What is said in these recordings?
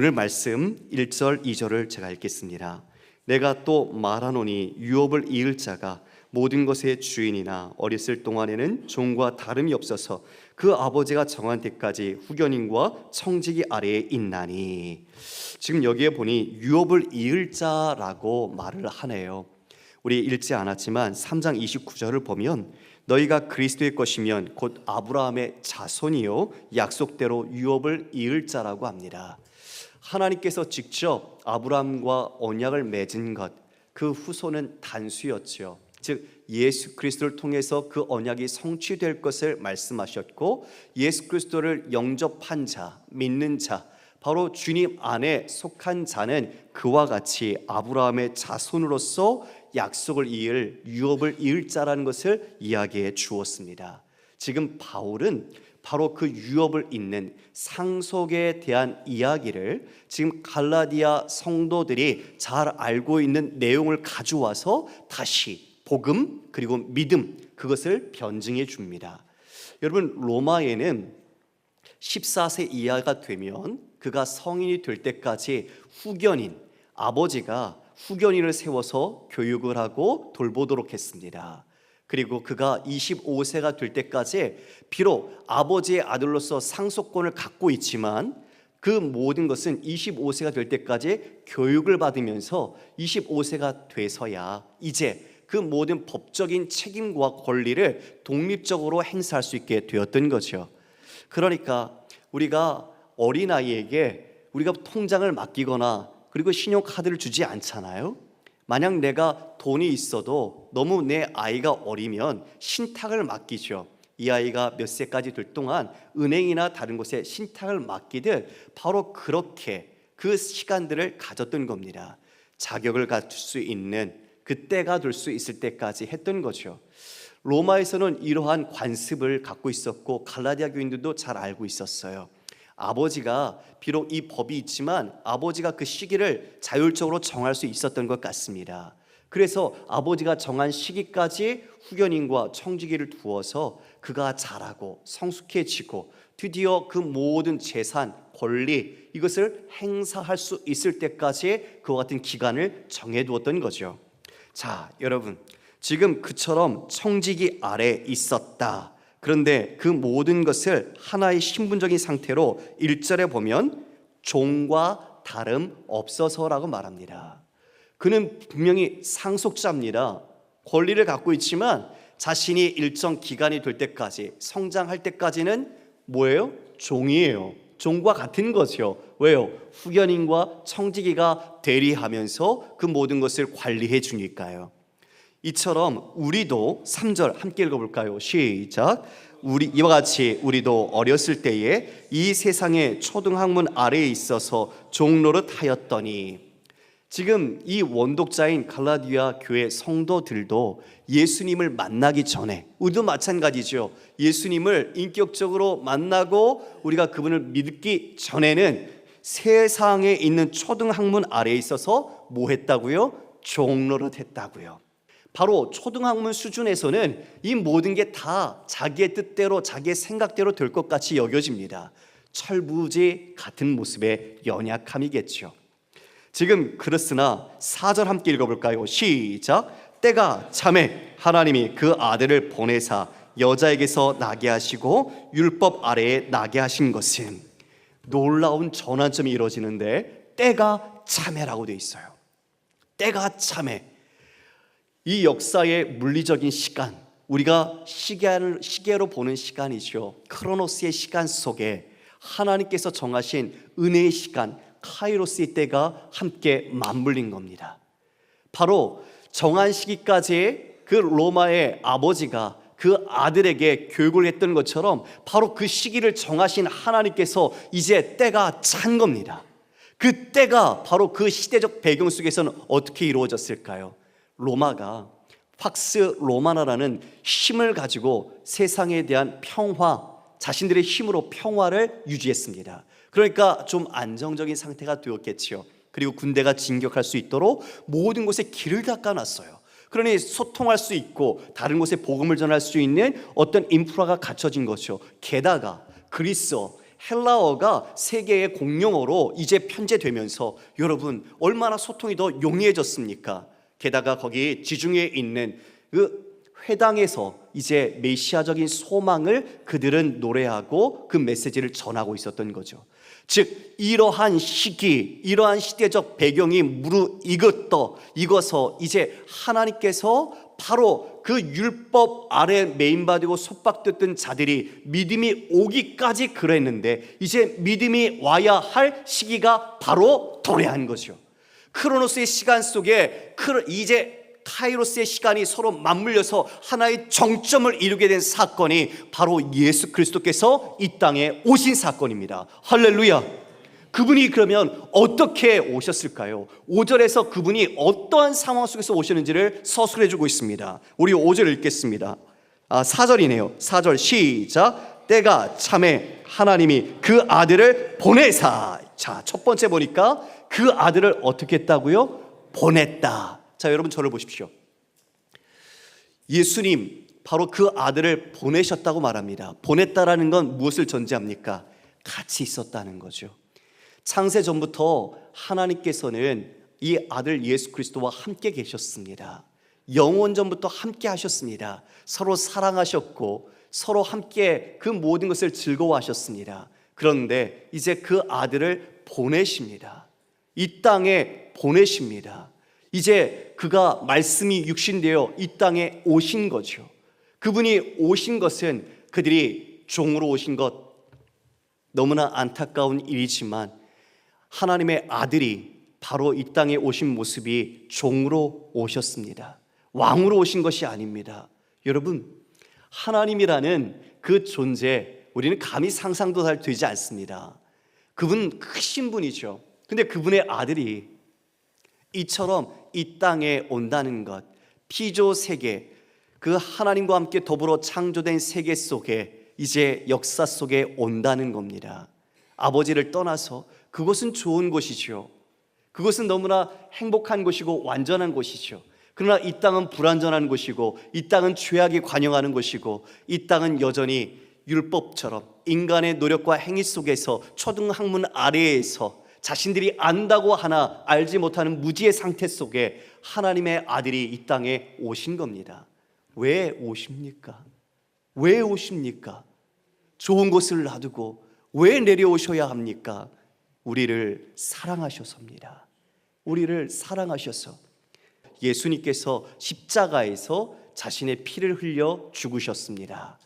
오늘 말씀 1절, 2절을 제가 읽겠습니다. 내가 또 말하노니 유업을 이을 자가 모든 것의 주인이나 어렸을 동안에는 종과 다름이 없어서 그 아버지가 정한 때까지 후견인과 청지기 아래에 있나니 지금 여기에 보니 유업을 이을 자라고 말을 하네요. 우리 읽지 않았지만 3장 29절을 보면 너희가 그리스도의 것이면 곧 아브라함의 자손이요 약속대로 유업을 이을 자라고 합니다. 하나님께서 직접 아브라함과 언약을 맺은 것, 그 후손은 단수였지요. 즉 예수 그리스도를 통해서 그 언약이 성취될 것을 말씀하셨고 예수 그리스도를 영접한 자, 믿는 자, 바로 주님 안에 속한 자는 그와 같이 아브라함의 자손으로서 약속을 이을 유업을 이을 자라는 것을 이야기해 주었습니다. 지금 바울은 바로 그 유업을 잇는 상속에 대한 이야기를 지금 갈라디아 성도들이 잘 알고 있는 내용을 가져와서 다시 복음 그리고 믿음 그것을 변증해 줍니다. 여러분 로마에는 14세 이하가 되면 그가 성인이 될 때까지 후견인 아버지가 후견인을 세워서 교육을 하고 돌보도록 했습니다. 그리고 그가 25세가 될 때까지 비록 아버지의 아들로서 상속권을 갖고 있지만 그 모든 것은 25세가 될 때까지 교육을 받으면서 25세가 돼서야 이제 그 모든 법적인 책임과 권리를 독립적으로 행사할 수 있게 되었던 거죠. 그러니까 우리가 어린아이에게 우리가 통장을 맡기거나 그리고 신용카드를 주지 않잖아요. 만약 내가 돈이 있어도 너무 내 아이가 어리면 신탁을 맡기죠. 이 아이가 몇 세까지 될 동안 은행이나 다른 곳에 신탁을 맡기듯 바로 그렇게 그 시간들을 가졌던 겁니다. 자격을 갖출 수 있는 그때가 될 수 있을 때까지 했던 거죠. 로마에서는 이러한 관습을 갖고 있었고 갈라디아 교인들도 잘 알고 있었어요. 아버지가 비록 이 법이 있지만 아버지가 그 시기를 자율적으로 정할 수 있었던 것 같습니다. 그래서 아버지가 정한 시기까지 후견인과 청지기를 두어서 그가 자라고 성숙해지고 드디어 그 모든 재산, 권리 이것을 행사할 수 있을 때까지 그와 같은 기간을 정해두었던 거죠. 자, 여러분. 지금 그처럼 청지기 아래 있었다. 그런데 그 모든 것을 하나의 신분적인 상태로 1절에 보면 종과 다름 없어서라고 말합니다. 그는 분명히 상속자입니다. 권리를 갖고 있지만 자신이 일정 기간이 될 때까지 성장할 때까지는 뭐예요? 종이에요. 종과 같은 거죠. 왜요? 후견인과 청지기가 대리하면서 그 모든 것을 관리해 주니까요. 이처럼 우리도 3절 함께 읽어볼까요? 시작. 우리 이와 같이 우리도 어렸을 때에 이 세상의 초등학문 아래에 있어서 종로를 하였더니 지금 이 원독자인 갈라디아 교회 성도들도 예수님을 만나기 전에 우리도 마찬가지죠. 예수님을 인격적으로 만나고 우리가 그분을 믿기 전에는 세상에 있는 초등학문 아래에 있어서 뭐 했다고요? 종로를 했다고요. 바로 초등학문 수준에서는 이 모든 게 다 자기의 뜻대로 자기의 생각대로 될 것 같이 여겨집니다. 철부지 같은 모습의 연약함이겠죠. 지금 그렇으나 4절 함께 읽어볼까요? 시작. 때가 참에 하나님이 그 아들을 보내사 여자에게서 나게 하시고 율법 아래에 나게 하신 것은 놀라운 전환점이 이루어지는데 때가 참에라고 되어 있어요. 때가 참에 이 역사의 물리적인 시간, 우리가 시계를, 시계로 보는 시간이죠. 크로노스의 시간 속에 하나님께서 정하신 은혜의 시간, 카이로스의 때가 함께 맞물린 겁니다. 바로 정한 시기까지 그 로마의 아버지가 그 아들에게 교육을 했던 것처럼 바로 그 시기를 정하신 하나님께서 이제 때가 찬 겁니다. 그 때가 바로 그 시대적 배경 속에서는 어떻게 이루어졌을까요? 로마가 팍스 로마나라는 힘을 가지고 세상에 대한 평화, 자신들의 힘으로 평화를 유지했습니다. 그러니까 좀 안정적인 상태가 되었겠지요. 그리고 군대가 진격할 수 있도록 모든 곳에 길을 닦아놨어요. 그러니 소통할 수 있고 다른 곳에 복음을 전할 수 있는 어떤 인프라가 갖춰진 거죠. 게다가 그리스, 헬라어가 세계의 공용어로 이제 편제되면서 여러분 얼마나 소통이 더 용이해졌습니까? 게다가 거기 지중해에 있는 그 회당에서 이제 메시아적인 소망을 그들은 노래하고 그 메시지를 전하고 있었던 거죠. 즉 이러한 시기, 이러한 시대적 배경이 무르익었더 익어서 이제 하나님께서 바로 그 율법 아래 메인받고 속박됐던 자들이 믿음이 오기까지 그랬는데 이제 믿음이 와야 할 시기가 바로 도래한 거죠. 크로노스의 시간 속에 이제 카이로스의 시간이 서로 맞물려서 하나의 정점을 이루게 된 사건이 바로 예수 그리스도께서 이 땅에 오신 사건입니다. 할렐루야. 그분이 그러면 어떻게 오셨을까요? 5절에서 그분이 어떠한 상황 속에서 오셨는지를 서술해 주고 있습니다. 우리 5절 읽겠습니다. 아, 4절이네요. 4절 시작. 때가 참에 하나님이 그 아들을 보내사. 자, 첫 번째 보니까 그 아들을 어떻게 했다고요? 보냈다. 자, 여러분 저를 보십시오. 예수님 바로 그 아들을 보내셨다고 말합니다. 보냈다라는 건 무엇을 전제합니까? 같이 있었다는 거죠. 창세 전부터 하나님께서는 이 아들 예수 그리스도와 함께 계셨습니다. 영원 전부터 함께 하셨습니다. 서로 사랑하셨고 서로 함께 그 모든 것을 즐거워하셨습니다. 그런데 이제 그 아들을 보내십니다. 이 땅에 보내십니다. 이제 그가 말씀이 육신되어 이 땅에 오신 거죠. 그분이 오신 것은 그들이 종으로 오신 것 너무나 안타까운 일이지만 하나님의 아들이 바로 이 땅에 오신 모습이 종으로 오셨습니다. 왕으로 오신 것이 아닙니다. 여러분, 하나님이라는 그 존재, 우리는 감히 상상도 잘 되지 않습니다. 그분 크신 분이죠. 근데 그분의 아들이 이처럼 이 땅에 온다는 것, 피조 세계, 그 하나님과 함께 더불어 창조된 세계 속에 이제 역사 속에 온다는 겁니다. 아버지를 떠나서 그것은 좋은 곳이죠. 그것은 너무나 행복한 곳이고 완전한 곳이죠. 그러나 이 땅은 불완전한 곳이고 이 땅은 죄악이 관영하는 곳이고 이 땅은 여전히 율법처럼 인간의 노력과 행위 속에서 초등 학문 아래에서 자신들이 안다고 하나 알지 못하는 무지의 상태 속에 하나님의 아들이 이 땅에 오신 겁니다. 왜 오십니까? 왜 오십니까? 좋은 곳을 놔두고 왜 내려오셔야 합니까? 우리를 사랑하셔서입니다. 우리를 사랑하셔서 예수님께서 십자가에서 자신의 피를 흘려 죽으셨습니다.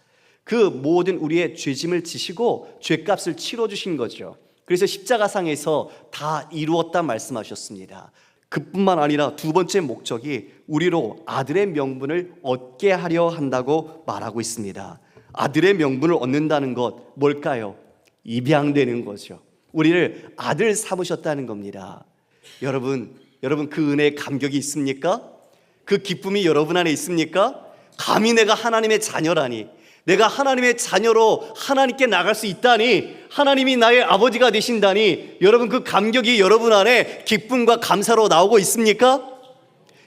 그 모든 우리의 죄짐을 지시고 죄값을 치러 주신 거죠. 그래서 십자가상에서 다 이루었다 말씀하셨습니다. 그뿐만 아니라 두 번째 목적이 우리로 아들의 명분을 얻게 하려 한다고 말하고 있습니다. 아들의 명분을 얻는다는 것 뭘까요? 입양되는 거죠. 우리를 아들 삼으셨다는 겁니다. 여러분, 여러분 그 은혜에 감격이 있습니까? 그 기쁨이 여러분 안에 있습니까? 감히 내가 하나님의 자녀라니, 내가 하나님의 자녀로 하나님께 나갈 수 있다니, 하나님이 나의 아버지가 되신다니, 여러분 그 감격이 여러분 안에 기쁨과 감사로 나오고 있습니까?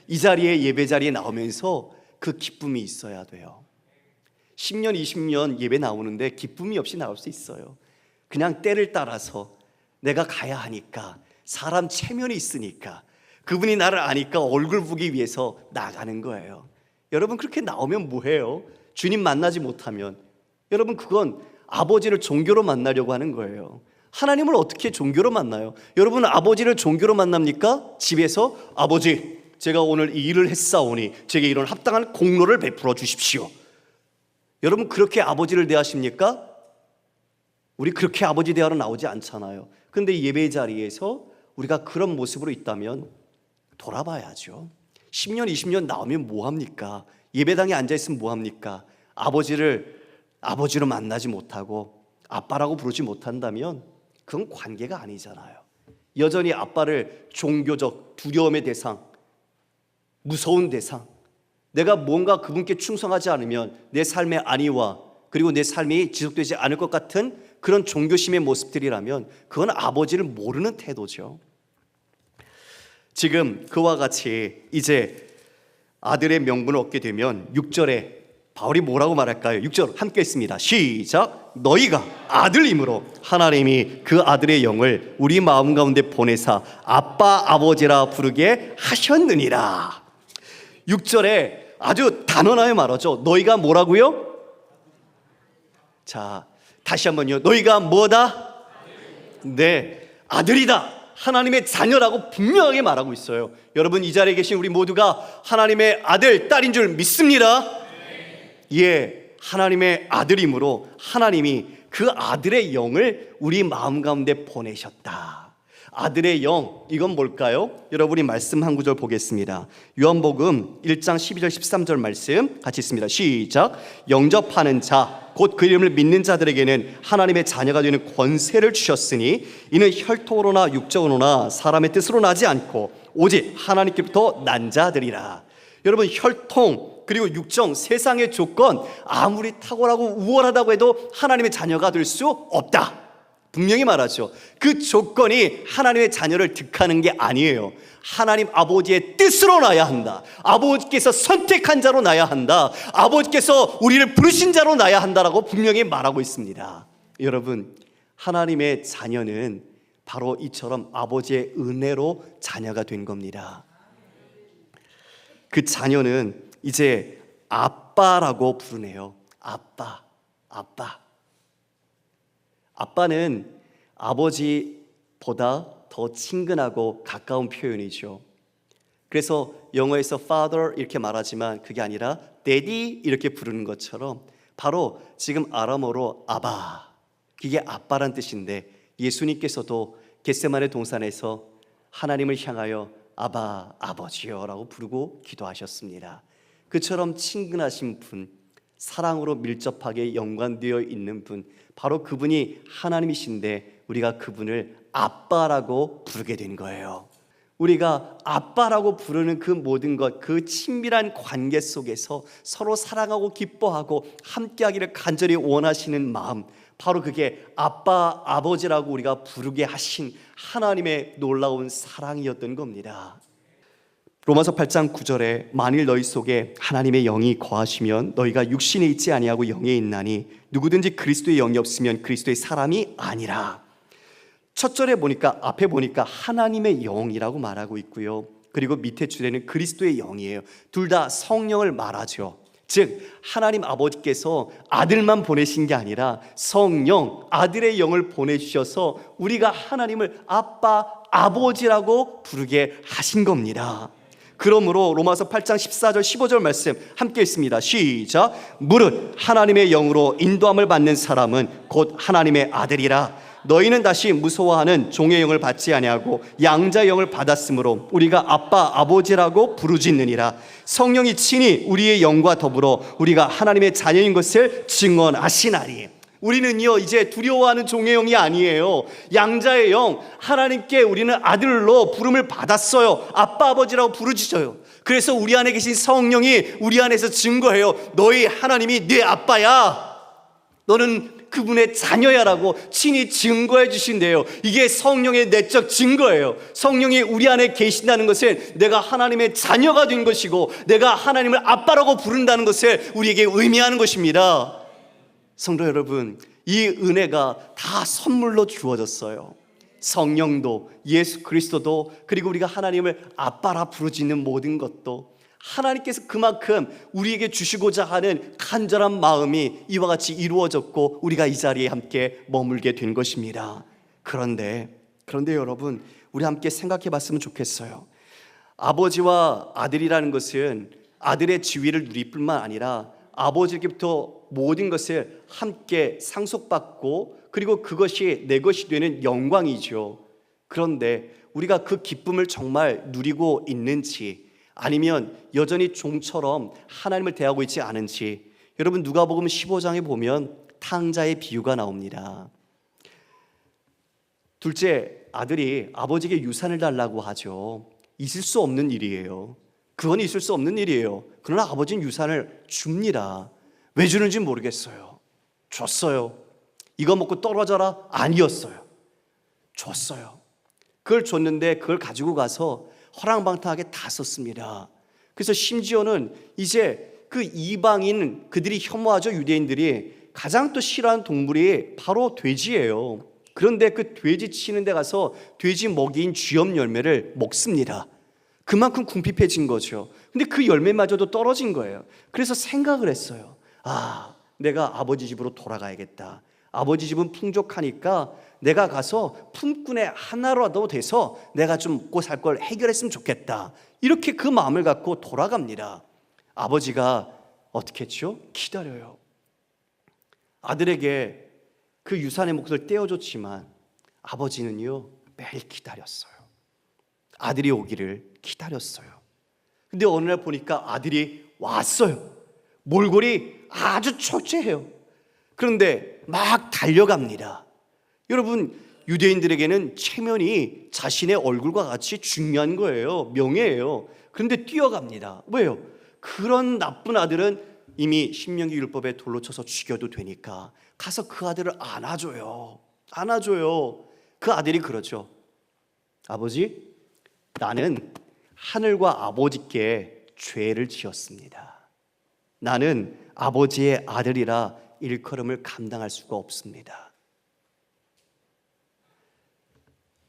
이 자리에 예배 자리에 나오면서 그 기쁨이 있어야 돼요. 10년, 20년 예배 나오는데 기쁨이 없이 나올 수 있어요. 그냥 때를 따라서 내가 가야 하니까 사람 체면이 있으니까 그분이 나를 아니까 얼굴 보기 위해서 나가는 거예요. 여러분 그렇게 나오면 뭐해요? 주님 만나지 못하면 여러분 그건 아버지를 종교로 만나려고 하는 거예요. 하나님을 어떻게 종교로 만나요? 여러분 아버지를 종교로 만납니까? 집에서 아버지 제가 오늘 이 일을 했사오니 제게 이런 합당한 공로를 베풀어 주십시오. 여러분 그렇게 아버지를 대하십니까? 우리 그렇게 아버지 대하러 나오지 않잖아요. 근데 예배 자리에서 우리가 그런 모습으로 있다면 돌아봐야죠. 10년, 20년 나오면 뭐 합니까? 예배당에 앉아 있으면 뭐 합니까? 아버지를 아버지로 만나지 못하고 아빠라고 부르지 못한다면 그건 관계가 아니잖아요. 여전히 아빠를 종교적 두려움의 대상, 무서운 대상, 내가 뭔가 그분께 충성하지 않으면 내 삶의 안위와 그리고 내 삶이 지속되지 않을 것 같은 그런 종교심의 모습들이라면 그건 아버지를 모르는 태도죠. 지금 그와 같이 이제 아들의 명분을 얻게 되면 6절에 바울이 뭐라고 말할까요? 6절 함께 했습니다. 시작. 너희가 아들임으로 하나님이 그 아들의 영을 우리 마음 가운데 보내사 아빠 아버지라 부르게 하셨느니라. 6절에 아주 단언하여 말하죠. 너희가 뭐라고요? 자, 다시 한번요. 너희가 뭐다? 네, 아들이다. 하나님의 자녀라고 분명하게 말하고 있어요. 여러분 이 자리에 계신 우리 모두가 하나님의 아들, 딸인 줄 믿습니다. 예, 하나님의 아들이므로 하나님이 그 아들의 영을 우리 마음 가운데 보내셨다. 아들의 영, 이건 뭘까요? 여러분이 말씀 한 구절 보겠습니다. 요한복음 1장 12절 13절 말씀 같이 있습니다. 시작. 영접하는 자, 곧 그 이름을 믿는 자들에게는 하나님의 자녀가 되는 권세를 주셨으니 이는 혈통으로나 육적으로나 사람의 뜻으로 나지 않고 오직 하나님께부터 난 자들이라. 여러분 혈통 그리고 육정 세상의 조건 아무리 탁월하고 우월하다고 해도 하나님의 자녀가 될 수 없다. 분명히 말하죠. 그 조건이 하나님의 자녀를 득하는 게 아니에요. 하나님 아버지의 뜻으로 나야 한다. 아버지께서 선택한 자로 나야 한다. 아버지께서 우리를 부르신 자로 나야 한다라고 분명히 말하고 있습니다. 여러분, 하나님의 자녀는 바로 이처럼 아버지의 은혜로 자녀가 된 겁니다. 그 자녀는 이제 아빠라고 부르네요. 아빠, 아빠. 아빠는 아버지보다 더 친근하고 가까운 표현이죠. 그래서 영어에서 father 이렇게 말하지만 그게 아니라 daddy 이렇게 부르는 것처럼 바로 지금 아람어로 아바 그게 아빠란 뜻인데 예수님께서도 겟세만의 동산에서 하나님을 향하여 아바 아버지여라고 부르고 기도하셨습니다. 그처럼 친근하신 분, 사랑으로 밀접하게 연관되어 있는 분, 바로 그분이 하나님이신데 우리가 그분을 아빠라고 부르게 된 거예요. 우리가 아빠라고 부르는 그 모든 것, 그 친밀한 관계 속에서 서로 사랑하고 기뻐하고 함께하기를 간절히 원하시는 마음, 바로 그게 아빠, 아버지라고 우리가 부르게 하신 하나님의 놀라운 사랑이었던 겁니다. 로마서 8장 9절에 만일 너희 속에 하나님의 영이 거하시면 너희가 육신에 있지 아니하고 영에 있나니 누구든지 그리스도의 영이 없으면 그리스도의 사람이 아니라 첫 절에 보니까 앞에 보니까 하나님의 영이라고 말하고 있고요. 그리고 밑에 줄에는 그리스도의 영이에요. 둘 다 성령을 말하죠. 즉 하나님 아버지께서 아들만 보내신 게 아니라 성령 아들의 영을 보내주셔서 우리가 하나님을 아빠 아버지라고 부르게 하신 겁니다. 그러므로 로마서 8장 14절 15절 말씀 함께 있습니다. 시작. 무릇 하나님의 영으로 인도함을 받는 사람은 곧 하나님의 아들이라. 너희는 다시 무서워하는 종의 영을 받지 아니하고 양자의 영을 받았으므로 우리가 아빠 아버지라고 부르짖느니라. 성령이 친히 우리의 영과 더불어 우리가 하나님의 자녀인 것을 증언하시나니. 우리는요 이제 두려워하는 종의 영이 아니에요. 양자의 영 하나님께 우리는 아들로 부름을 받았어요. 아빠 아버지라고 부르짖어요. 그래서 우리 안에 계신 성령이 우리 안에서 증거해요. 너희 하나님이 네 아빠야. 너는 그분의 자녀야라고 친히 증거해 주신대요. 이게 성령의 내적 증거예요. 성령이 우리 안에 계신다는 것은 내가 하나님의 자녀가 된 것이고 내가 하나님을 아빠라고 부른다는 것을 우리에게 의미하는 것입니다 성도 여러분, 이 은혜가 다 선물로 주어졌어요. 성령도 예수 그리스도도 그리고 우리가 하나님을 아빠라 부르짖는 모든 것도 하나님께서 그만큼 우리에게 주시고자 하는 간절한 마음이 이와 같이 이루어졌고 우리가 이 자리에 함께 머물게 된 것입니다. 그런데 그런데 여러분 우리 함께 생각해 봤으면 좋겠어요. 아버지와 아들이라는 것은 아들의 지위를 누릴 뿐만 아니라 아버지께부터 모든 것을 함께 상속받고 그리고 그것이 내 것이 되는 영광이죠. 그런데 우리가 그 기쁨을 정말 누리고 있는지 아니면 여전히 종처럼 하나님을 대하고 있지 않은지 여러분 누가복음 15장에 보면 탕자의 비유가 나옵니다. 둘째 아들이 아버지에게 유산을 달라고 하죠. 있을 수 없는 일이에요. 그건 있을 수 없는 일이에요. 그러나 아버지는 유산을 줍니다. 왜 주는지 모르겠어요. 줬어요. 이거 먹고 떨어져라? 아니었어요. 줬어요. 그걸 줬는데 그걸 가지고 가서 허랑방탕하게 다 썼습니다. 그래서 심지어는 이제 그 이방인 그들이 혐오하죠 유대인들이 가장 또 싫어하는 동물이 바로 돼지예요. 그런데 그 돼지 치는 데 가서 돼지 먹이인 쥐염 열매를 먹습니다. 그만큼 궁핍해진 거죠. 근데 그 열매마저도 떨어진 거예요. 그래서 생각을 했어요. 아, 내가 아버지 집으로 돌아가야겠다. 아버지 집은 풍족하니까 내가 가서 품꾼의 하나라도 돼서 내가 좀 먹고 살 걸 해결했으면 좋겠다. 이렇게 그 마음을 갖고 돌아갑니다. 아버지가 어떻게 했죠? 기다려요. 아들에게 그 유산의 몫을 떼어줬지만 아버지는요 매일 기다렸어요. 아들이 오기를 기다렸어요. 근데 어느 날 보니까 아들이 왔어요. 몰골이 아주 초췌해요. 그런데 막 달려갑니다. 여러분 유대인들에게는 체면이 자신의 얼굴과 같이 중요한 거예요. 명예예요. 그런데 뛰어갑니다. 왜요? 그런 나쁜 아들은 이미 신명기 율법에 돌로 쳐서 죽여도 되니까 가서 그 아들을 안아줘요. 안아줘요. 그 아들이 그러죠. 아버지, 나는 하늘과 아버지께 죄를 지었습니다. 나는 아버지의 아들이라 일컬음을 감당할 수가 없습니다.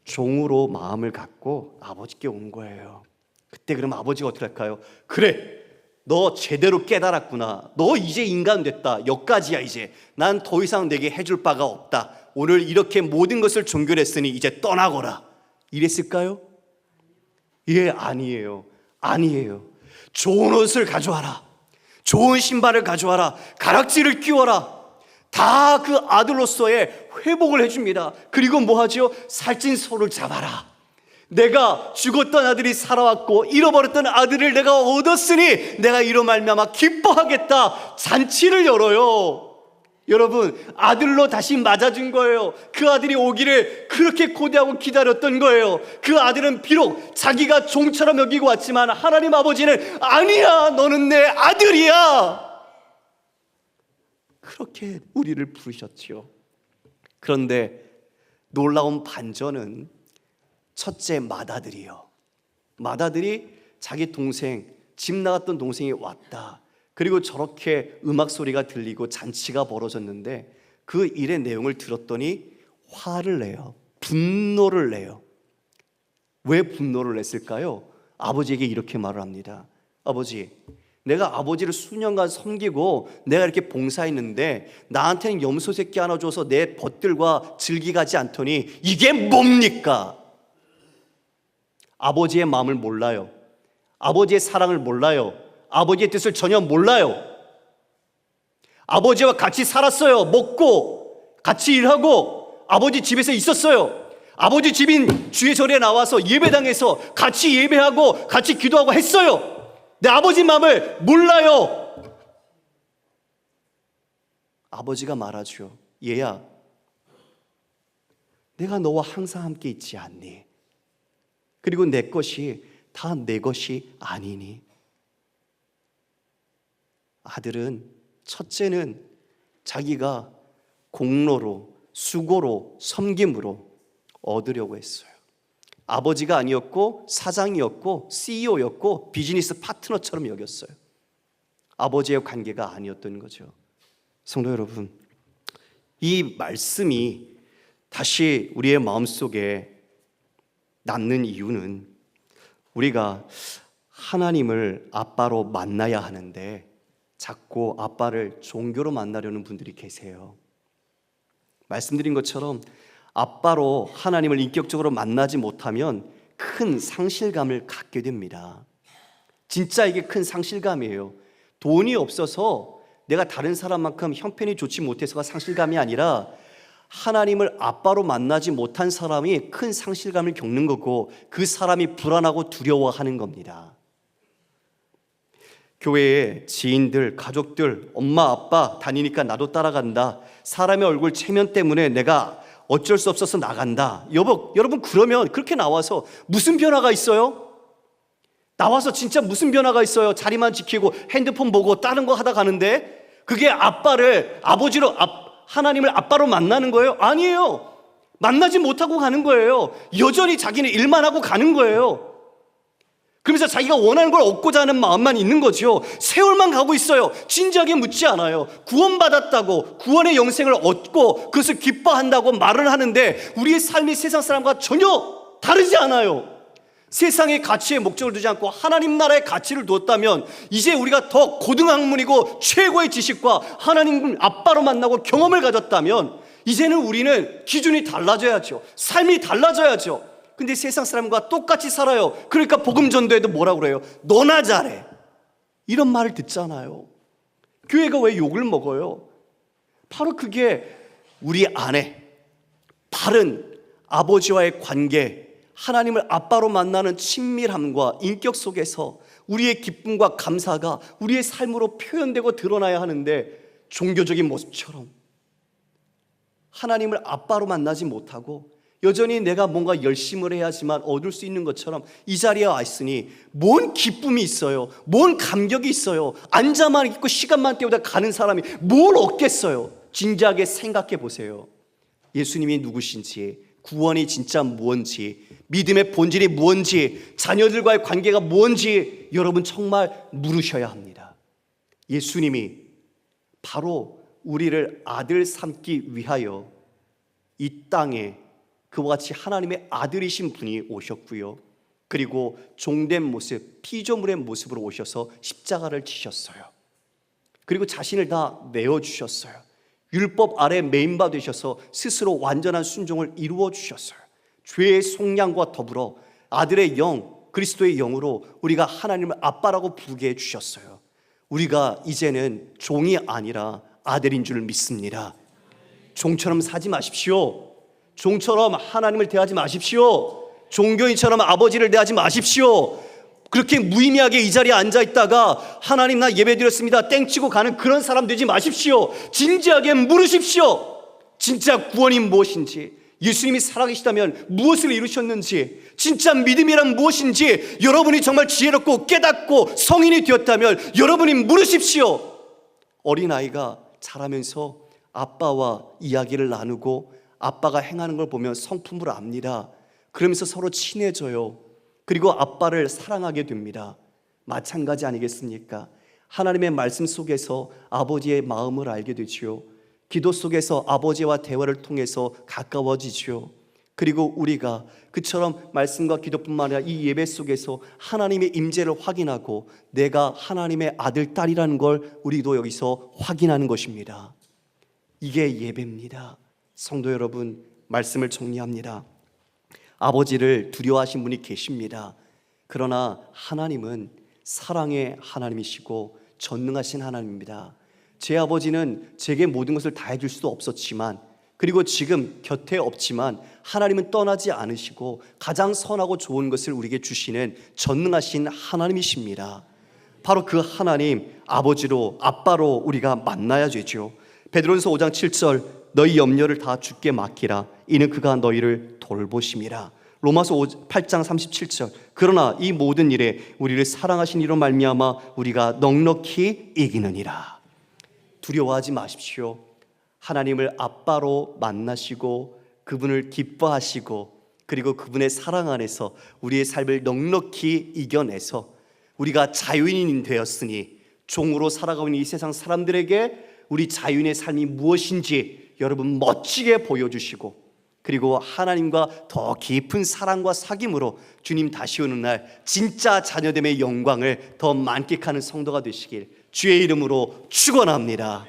종으로 마음을 갖고 아버지께 온 거예요. 그때 그럼 아버지가 어떻게 할까요? 그래, 너 제대로 깨달았구나. 너 이제 인간 됐다. 여기까지야 이제. 난 더 이상 내게 해줄 바가 없다. 오늘 이렇게 모든 것을 종결했으니 이제 떠나거라. 이랬을까요? 예, 아니에요. 아니에요. 좋은 옷을 가져와라. 좋은 신발을 가져와라. 가락지를 끼워라. 다 그 아들로서의 회복을 해줍니다. 그리고 뭐 하죠? 살찐 소를 잡아라. 내가 죽었던 아들이 살아왔고 잃어버렸던 아들을 내가 얻었으니 내가 이로 말미암아 기뻐하겠다. 잔치를 열어요. 여러분 아들로 다시 맞아준 거예요. 그 아들이 오기를 그렇게 고대하고 기다렸던 거예요. 그 아들은 비록 자기가 종처럼 여기고 왔지만 하나님 아버지는 아니야 너는 내 아들이야. 그렇게 우리를 부르셨지요. 그런데 놀라운 반전은 첫째 맏아들이요. 맏아들이 자기 동생 집 나갔던 동생이 왔다. 그리고 저렇게 음악 소리가 들리고 잔치가 벌어졌는데 그 일의 내용을 들었더니 화를 내요. 분노를 내요. 왜 분노를 냈을까요? 아버지에게 이렇게 말을 합니다. 아버지, 내가 아버지를 수년간 섬기고 내가 이렇게 봉사했는데 나한테는 염소 새끼 하나 줘서 내 벗들과 즐기 가지 않더니 이게 뭡니까? 아버지의 마음을 몰라요. 아버지의 사랑을 몰라요. 아버지의 뜻을 전혀 몰라요. 아버지와 같이 살았어요. 먹고 같이 일하고 아버지 집에서 있었어요. 아버지 집인 주의 절에 나와서 예배당에서 같이 예배하고 같이 기도하고 했어요. 내 아버지 마음을 몰라요. 아버지가 말하죠. 얘야, 내가 너와 항상 함께 있지 않니? 그리고 내 것이 다 내 것이 아니니? 아들은 첫째는 자기가 공로로 수고로 섬김으로 얻으려고 했어요. 아버지가 아니었고 사장이었고 CEO였고 비즈니스 파트너처럼 여겼어요. 아버지의 관계가 아니었던 거죠. 성도 여러분, 이 말씀이 다시 우리의 마음속에 남는 이유는 우리가 하나님을 아빠로 만나야 하는데 자꾸 아빠를 종교로 만나려는 분들이 계세요. 말씀드린 것처럼 아빠로 하나님을 인격적으로 만나지 못하면 큰 상실감을 갖게 됩니다. 진짜 이게 큰 상실감이에요. 돈이 없어서 내가 다른 사람만큼 형편이 좋지 못해서가 상실감이 아니라 하나님을 아빠로 만나지 못한 사람이 큰 상실감을 겪는 거고 그 사람이 불안하고 두려워하는 겁니다. 교회에 지인들, 가족들, 엄마, 아빠 다니니까 나도 따라간다. 사람의 얼굴 체면 때문에 내가 어쩔 수 없어서 나간다. 여보, 여러분 그러면 그렇게 나와서 무슨 변화가 있어요? 나와서 진짜 무슨 변화가 있어요? 자리만 지키고 핸드폰 보고 다른 거 하다 가는데 그게 아빠를 아버지로 하나님을 아빠로 만나는 거예요? 아니에요. 만나지 못하고 가는 거예요. 여전히 자기는 일만 하고 가는 거예요. 그러면서 자기가 원하는 걸 얻고자 하는 마음만 있는 거죠. 세월만 가고 있어요. 진지하게 묻지 않아요. 구원받았다고, 구원의 영생을 얻고 그것을 기뻐한다고 말을 하는데 우리의 삶이 세상 사람과 전혀 다르지 않아요. 세상의 가치에 목적을 두지 않고 하나님 나라의 가치를 두었다면 이제 우리가 더 고등학문이고 최고의 지식과 하나님 아빠로 만나고 경험을 가졌다면 이제는 우리는 기준이 달라져야죠. 삶이 달라져야죠. 근데 세상 사람과 똑같이 살아요. 그러니까 복음 전도에도 뭐라고 그래요? 너나 잘해. 이런 말을 듣잖아요. 교회가 왜 욕을 먹어요? 바로 그게 우리 안에 바른 아버지와의 관계, 하나님을 아빠로 만나는 친밀함과 인격 속에서 우리의 기쁨과 감사가 우리의 삶으로 표현되고 드러나야 하는데 종교적인 모습처럼 하나님을 아빠로 만나지 못하고 여전히 내가 뭔가 열심을 해야지만 얻을 수 있는 것처럼 이 자리에 와 있으니 뭔 기쁨이 있어요? 뭔 감격이 있어요? 앉아만 있고 시간만 때우다 가는 사람이 뭘 얻겠어요? 진지하게 생각해 보세요. 예수님이 누구신지, 구원이 진짜 무언지, 믿음의 본질이 무언지, 자녀들과의 관계가 무언지 여러분 정말 물으셔야 합니다. 예수님이 바로 우리를 아들 삼기 위하여 이 땅에 그와 같이 하나님의 아들이신 분이 오셨고요. 그리고 종된 모습, 피조물의 모습으로 오셔서 십자가를 지셨어요. 그리고 자신을 다 내어 주셨어요. 율법 아래 메인바 되셔서 스스로 완전한 순종을 이루어 주셨어요. 죄의 속량과 더불어 아들의 영, 그리스도의 영으로 우리가 하나님을 아빠라고 부르게 해 주셨어요. 우리가 이제는 종이 아니라 아들인 줄 믿습니다. 종처럼 사지 마십시오. 종처럼 하나님을 대하지 마십시오. 종교인처럼 아버지를 대하지 마십시오. 그렇게 무의미하게 이 자리에 앉아 있다가 하나님 나 예배 드렸습니다. 땡치고 가는 그런 사람 되지 마십시오. 진지하게 물으십시오. 진짜 구원이 무엇인지, 예수님이 살아계시다면 무엇을 이루셨는지, 진짜 믿음이란 무엇인지 여러분이 정말 지혜롭고 깨닫고 성인이 되었다면 여러분이 물으십시오. 어린아이가 자라면서 아빠와 이야기를 나누고 아빠가 행하는 걸 보면 성품을 압니다. 그러면서 서로 친해져요. 그리고 아빠를 사랑하게 됩니다. 마찬가지 아니겠습니까? 하나님의 말씀 속에서 아버지의 마음을 알게 되지요. 기도 속에서 아버지와 대화를 통해서 가까워지지요. 그리고 우리가 그처럼 말씀과 기도뿐만 아니라 이 예배 속에서 하나님의 임재를 확인하고 내가 하나님의 아들 딸이라는 걸 우리도 여기서 확인하는 것입니다. 이게 예배입니다. 성도 여러분, 말씀을 정리합니다. 아버지를 두려워하신 분이 계십니다. 그러나 하나님은 사랑의 하나님이시고 전능하신 하나님입니다. 제 아버지는 제게 모든 것을 다 해줄 수도 없었지만 그리고 지금 곁에 없지만 하나님은 떠나지 않으시고 가장 선하고 좋은 것을 우리에게 주시는 전능하신 하나님이십니다. 바로 그 하나님 아버지로 아빠로 우리가 만나야 되죠. 베드로전서 5장 7절 너희 염려를 다 주께 맡기라 이는 그가 너희를 돌보심이라. 로마서 8장 37절 그러나 이 모든 일에 우리를 사랑하신 이로 말미암아 우리가 넉넉히 이기느니라. 두려워하지 마십시오. 하나님을 아빠로 만나시고 그분을 기뻐하시고 그리고 그분의 사랑 안에서 우리의 삶을 넉넉히 이겨내서 우리가 자유인이 되었으니 종으로 살아가고 있는 이 세상 사람들에게 우리 자유인의 삶이 무엇인지 여러분 멋지게 보여주시고 그리고 하나님과 더 깊은 사랑과 사귐으로 주님 다시 오는 날 진짜 자녀됨의 영광을 더 만끽하는 성도가 되시길 주의 이름으로 축원합니다.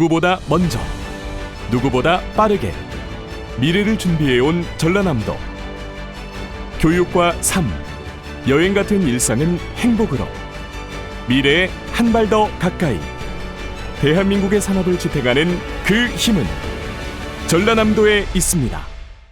누구보다 먼저, 누구보다 빠르게 미래를 준비해온 전라남도. 교육과 삶, 여행 같은 일상은 행복으로 미래에 한 발 더 가까이 대한민국의 산업을 지탱하는 그 힘은 전라남도에 있습니다.